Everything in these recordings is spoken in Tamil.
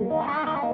wow,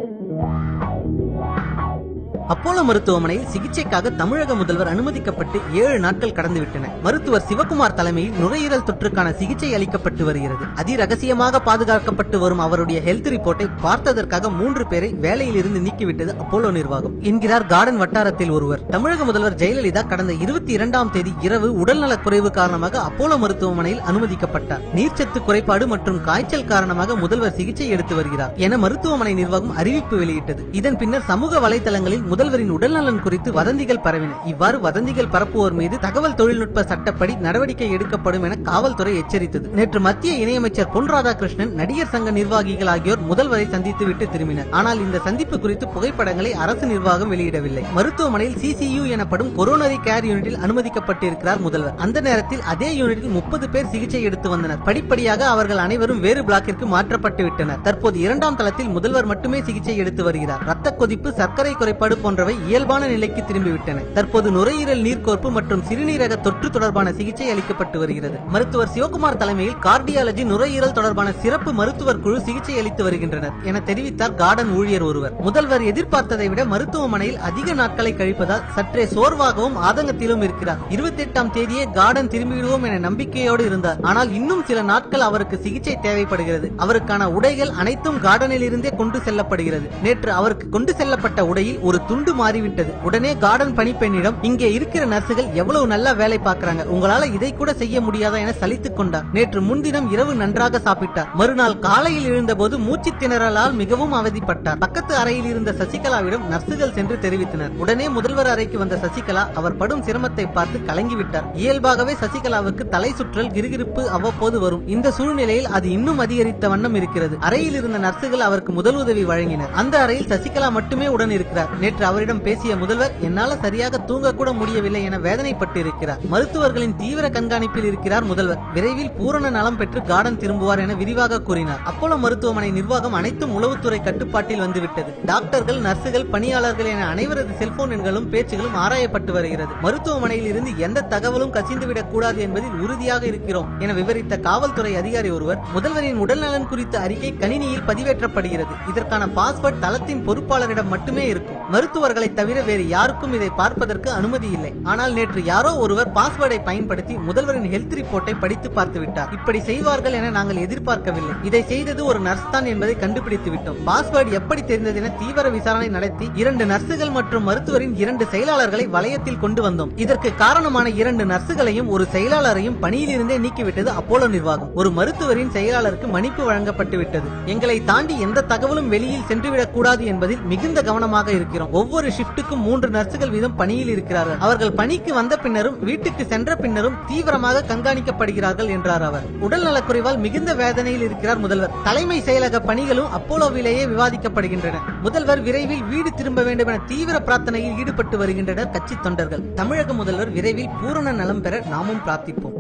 wow. அப்போலோ மருத்துவமனையில் சிகிச்சைக்காக தமிழக முதல்வர் அனுமதிக்கப்பட்டு ஏழு நாட்கள் கடந்துவிட்டன. மருத்துவர் சிவகுமார் தலைமையில் நுரையீரல் தொற்றுக்கான சிகிச்சை அளிக்கப்பட்டு வருகிறது. அதிரகசியமாக பாதுகாக்கப்பட்டு வரும் அவருடைய ஹெல்த் ரிப்போர்ட்டை பார்த்ததற்காக மூன்று பேரை வேலையில் இருந்து நீக்கிவிட்டது அப்போலோ நிர்வாகம். என்கிறார் கார்டன் வட்டாரத்தில் ஒருவர். தமிழக முதல்வர் ஜெயலலிதா கடந்த இருபத்தி இரண்டாம் தேதி இரவு உடல்நலக் குறைவு காரணமாக அப்போலோ மருத்துவமனையில் அனுமதிக்கப்பட்டார். நீர்ச்சத்து குறைபாடு மற்றும் காய்ச்சல் காரணமாக முதல்வர் சிகிச்சை எடுத்து வருகிறார் என மருத்துவமனை நிர்வாகம் அறிவிப்பு வெளியிட்டது. இதன் பின்னர் சமூக வலைதளங்கள் ஊடகங்களில் முதல்வரின் உடல்நலன் குறித்து வதந்திகள் பரவின. இவ்வாறு வதந்திகள் பரப்புவோர் மீது தகவல் தொழில்நுட்ப சட்டப்படி நடவடிக்கை எடுக்கப்படும் என காவல்துறை எச்சரித்தது. நேற்று மத்திய இணையமைச்சர் பொன் ராதாகிருஷ்ணன் நடிகர் சங்க நிர்வாகிகள் ஆகியோர் முதல்வரை சந்தித்துவிட்டு திரும்பினர். ஆனால் இந்த சந்திப்பு குறித்து புகைப்படங்களை அரசு நிர்வாகம் வெளியிடவில்லை. மருத்துவமனையில் சிசியு எனப்படும் கொரோனரி கேர் யூனிட்டில் அனுமதிக்கப்பட்டிருக்கிறார் முதல்வர். அந்த நேரத்தில் அதே யூனிட்டில் முப்பது பேர் சிகிச்சை எடுத்து வந்தனர். படிப்படியாக அவர்கள் அனைவரும் வேறு பிளாக்கிற்கு மாற்றப்பட்டு விட்டனர். தற்போது இரண்டாம் தளத்தில் முதல்வர் மட்டுமே சிகிச்சை எடுத்து வருகிறார். ரத்த கொதிப்பு சர்க்கரை குறைபாடு போன்றவை இயல்பான நிலைக்கு திரும்பிவிட்டன. தற்போது நுரையீரல் நீர்க்கோர்ப்பு மற்றும் சிறுநீரக தொற்று தொடர்பான சிகிச்சை அளிக்கப்பட்டு வருகிறது. மருத்துவர் சிவகுமார் தலைமையில் கார்டியாலஜி நுரையீரல் தொடர்பான சிறப்பு மருத்துவர் குழு சிகிச்சை அளித்து வருகின்றனர் என தெரிவித்தார் கார்டன் ஊழியர் ஒருவர். முதல்வர் எதிர்பார்த்ததை விட மருத்துவமனையில் அதிக நாட்களை கழிப்பதால் சற்றே சோர்வாகவும் ஆதங்கத்திலும் இருக்கிறார். இருபத்தி எட்டாம் தேதியே கார்டன் திரும்பிவிடுவோம் என நம்பிக்கையோடு இருந்தார். ஆனால் இன்னும் சில நாட்கள் அவருக்கு சிகிச்சை தேவைப்படுகிறது. அவருக்கான உடைகள் அனைத்தும் கார்டனில் இருந்தே கொண்டு செல்லப்படுகிறது. நேற்று அவருக்கு கொண்டு செல்லப்பட்ட உடையில் ஒரு துண்டு மாறிவிட்டது. உடனே கார்டன் பணிப்பெண்ணிடம் இங்கே இருக்கிற நர்சுகள் எவ்வளவு நல்லா வேலை பார்க்கறாங்க. உங்களால இதை கூட செய்ய முடியாதா என சலித்துக் கொண்டார். நேற்று முன்தினம் இரவு நன்றாக சாப்பிட்டார். மறுநாள் காலையில் எழுந்தபோது மூச்சு திணறலால் மிகவும் அவதிப்பட்டார். பக்கத்து அறையில் இருந்த சசிகலாவிடம் நர்சுகள் சென்று தெரிவித்தனர். உடனே முதல்வர் அறைக்கு வந்த சசிகலா அவர் படும் சிரமத்தை பார்த்து கலங்கிவிட்டார். இயல்பாகவே சசிகலாவுக்கு தலை சுற்றல் கிருகிருப்பு அவ்வப்போது வரும். இந்த சூழ்நிலையில் அது இன்னும் அதிகரித்த வண்ணம் இருக்கிறது. அறையில் இருந்த நர்சுகள் அவருக்கு முதல் உதவி வழங்கினர். அந்த அறையில் சசிகலா மட்டுமே உடன் இருக்கிறார். நேற்று அவரிடம் பேசிய முதல்வர் என்னால சரியாக தூங்க கூட முடியவில்லை என வேதனைப்பட்டு இருக்கிறார் மருத்துவர்களின் தீவிர கண்காணிப்பில் இருக்கிறார் முதல்வர். விரைவில் பூரண நலம் பெற்று கார்டன் திரும்புவார் என விரிவாக கூறினார். அப்போலோ மருத்துவமனை நிர்வாகம் அனைத்தும் உளவுத்துறை கட்டுப்பாட்டில் வந்துவிட்டது. டாக்டர்கள் நர்சுகள் பணியாளர்கள் என அனைவரது செல்போன் எண்களும் பேச்சுகளும் ஆராயப்பட்டு வருகிறது. மருத்துவமனையில் இருந்து எந்த தகவலும் கசிந்துவிடக் கூடாது என்பதில் உறுதியாக இருக்கிறோம் என விவரித்த காவல்துறை அதிகாரி ஒருவர் முதல்வரின் உடல்நலன் குறித்த அறிக்கை கணினியில் பதிவேற்றப்படுகிறது. இதற்கான பாஸ்வேர்ட் தளத்தின் பொறுப்பாளரிடம் மட்டுமே இருக்கும். மருத்துவர்களை தவிர வேறு யாருக்கும் இதை பார்ப்பதற்கு அனுமதி இல்லை. ஆனால் நேற்று யாரோ ஒருவர் பாஸ்வேர்டை பயன்படுத்தி முதல்வரின் ஹெல்த் ரிப்போர்ட்டை படித்து பார்த்து விட்டார். இப்படி செய்வார்கள் என நாங்கள் எதிர்பார்க்கவில்லை. இதை செய்தது ஒரு நர்ஸ் தான் என்பதை கண்டுபிடித்து விட்டோம். பாஸ்வேர்டு எப்படி தெரிந்தது என தீவிர விசாரணை நடத்தி இரண்டு நர்சுகள் மற்றும் மருத்துவரின் இரண்டு செயலாளர்களை வளையத்தில் கொண்டு வந்தோம். இதற்கு காரணமான இரண்டு நர்சுகளையும் ஒரு செயலாளரையும் பணியிலிருந்தே நீக்கிவிட்டது அப்போலோ நிர்வாகம். ஒரு மருத்துவரின் செயலாளருக்கு மன்னிப்பு வழங்கப்பட்டு விட்டது எங்களை தாண்டி எந்த தகவலும் வெளியில் சென்றுவிடக் கூடாது என்பதில் மிகுந்த கவனமாக இருக்கிறோம் ஒவ்வொரு ஷிப்டுக்கும் மூன்று நர்சுகள் வீதம் பணியில் இருக்கிறார்கள். அவர்கள் பணிக்கு வந்த பின்னரும் வீட்டுக்கு சென்ற பின்னரும் தீவிரமாக கண்காணிக்கப்படுகிறார்கள் என்றார் அவர். உடல் நலக்குறைவால் மிகுந்த வேதனையில் இருக்கிறார் முதல்வர். தலைமை செயலக பணிகளும் அப்போலோவிலேயே விவாதிக்கப்படுகின்றன. முதல்வர் விரைவில் வீடு திரும்ப வேண்டும் என தீவிர பிரார்த்தனையில் ஈடுபட்டு வருகின்றனர் கட்சி தொண்டர்கள். தமிழக முதல்வர் விரைவில் பூரண நலம் பெற நாமும் பிரார்த்திப்போம்.